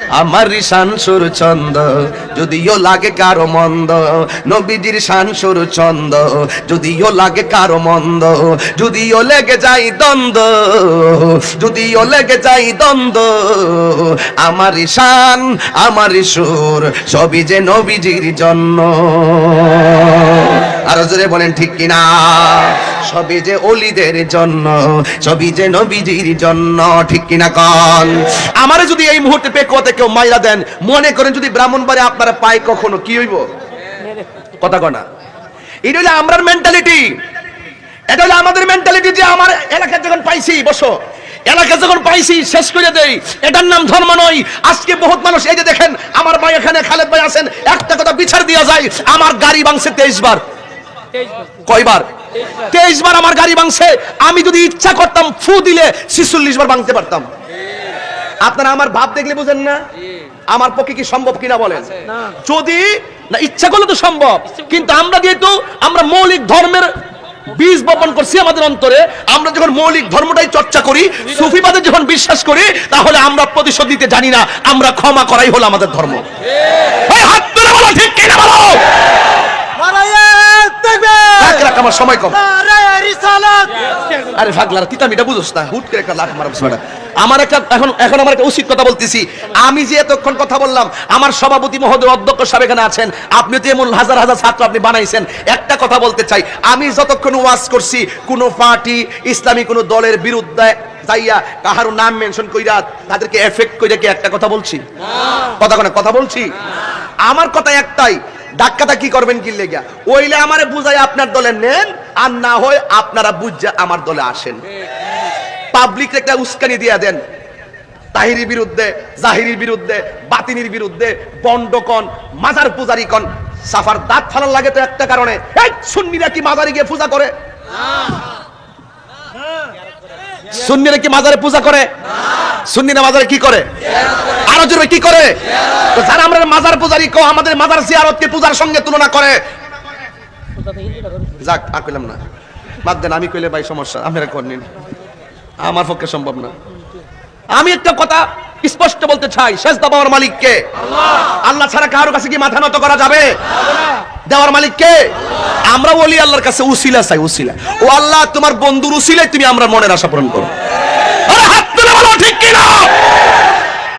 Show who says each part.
Speaker 1: আমার শান সুর ছন্দ, যদিও লাগে কারও মন্দ, নবীজির শান সুর ছন্দ, যদিও লাগে কারও মন্দ, যদিও লেগে যাই দ্বন্দ্ব, যদিও লেগে যাই দ্বন্দ্ব, আমার শান আমার সুর, সবই যে নবীজির জন্য। জোরে বলেন, ঠিক কিনা? সবই যে অলিদের জন্য, সবই যে নবীজির জন্য, ঠিক কিনা কন? আমারে যদি এই মুহূর্তে পেকোতে কেউ মাইরা দেন, মনে করেন যদি ব্রাহ্মণবাড়ি আপনারা পায় কখনো, কি হইব? কথা কনা এটা হলো আমরার মেন্টালিটি এটা হলো আমাদের মেন্টালিটি যে আমার এলাকায় যখন পাইছি, বসো। এলাকা যখন পাইছি, শেষ করে দেই। এটার নাম ধর্ম নয়। আজকে বহুত মানুষ, এই যে দেখেন, আমার ভাই এখানে খালেদ ভাই আছেন, একটা কথা বিচার দিয়া যায়, আমার গাড়ি ভাঙছে তেইশ বার। কয়বার? তেইশ বার। আমার গাড়ি ভাঙছে। আমি যদি ইচ্ছা করতাম ফু দিলে ছিচল্লিশ বার ভাঙতে পারতাম। আপনারা আমার ভাব দেখলে বুঝেন না? আমার পক্ষে কি সম্ভব কিনা বলেন? যদি না ইচ্ছা করলে তো সম্ভব। কিন্তু আমরা যেহেতু আমরা মৌলিক ধর্মের বীজ বপন করছি আমাদের অন্তরে আমরা যখন মৌলিক ধর্মটাই চর্চা করি সুফিবাদে যখন বিশ্বাস করি তাহলে আমরা প্রতিশোধ দিতে জানি না। আমরা ক্ষমা করাই হলো আমাদের ধর্ম এই হাত তুলে বলো ঠিক কিনা বলো রাখ, রাখ, আমার সময় কম। আরে ভাগলার তিতামিটা বুঝোস না। হুট করে একটা লাখ মারা বিষয়টা আমার একটা এখন এখন আমার একটা উচিত কথা বলতেছি। আমি যে এতক্ষণ কথা বললাম আমার সভাপতি মহোদয় অধ্যক্ষ সাহেব এখানে আছেন। আপনি তো এমন হাজার হাজার ছাত্র আপনি বানাইছেন। একটা কথা বলতে চাই। আমি যতক্ষণ ওয়াজ করছি কোন পার্টি ইসলামী কোন দলের বিরুদ্ধে যাইয়া কাহারও নাম মেনশন কইরা তাদেরকে এফেক্ট কইরা কি একটা কথা বলছি? কথা কথা বলছি? আমার কথা একটাই ডাক্কাটা কি করবেন কি লেগা? ওইলে আমারে বুঝাই আপনার দলে নেন আর না হয় আপনারা বুঝা আমার দলে আসেন। পাবলিক একটা উস্কানি দিয়া দেন। তাহিরির বিরুদ্ধে জাহিরির বিরুদ্ধে বাতিনির বিরুদ্ধে বন্ডকন মাজার পূজারি কন সাফার দাঁত ফালার লাগে তো একটা কারণে। এই সুন্নিরা কি মাজারে গিয়ে পূজা করে? সুন্নিরা কি মাজারে পূজা করে? সুন্নিরা মাজারে কি করে? আরও জোরে কি করে? তো যারা আমরা মাজার পূজারি কো আমাদের মাজার জিয়ারতকে পূজার সঙ্গে তুলনা করে। যাক, আর কইলাম না। বাদ দেন, আমি কইলে ভাই সমস্যা, আপনারা করলেন আমার পক্ষে সম্ভব না। আমি একটা কথা স্পষ্ট বলতে চাই শেষ দাবার মালিককে। আল্লাহ ছাড়া কারোর কাছে কি মাথা নত করা যাবে? দেওয়ার মালিক কে আমরা বলি আল্লাহর কাছে উসিলা চাই, উসিলা। ও আল্লাহ, তোমার বন্ধুর উসিলায় তুমি আমরা মনের আশা পূরণ করো।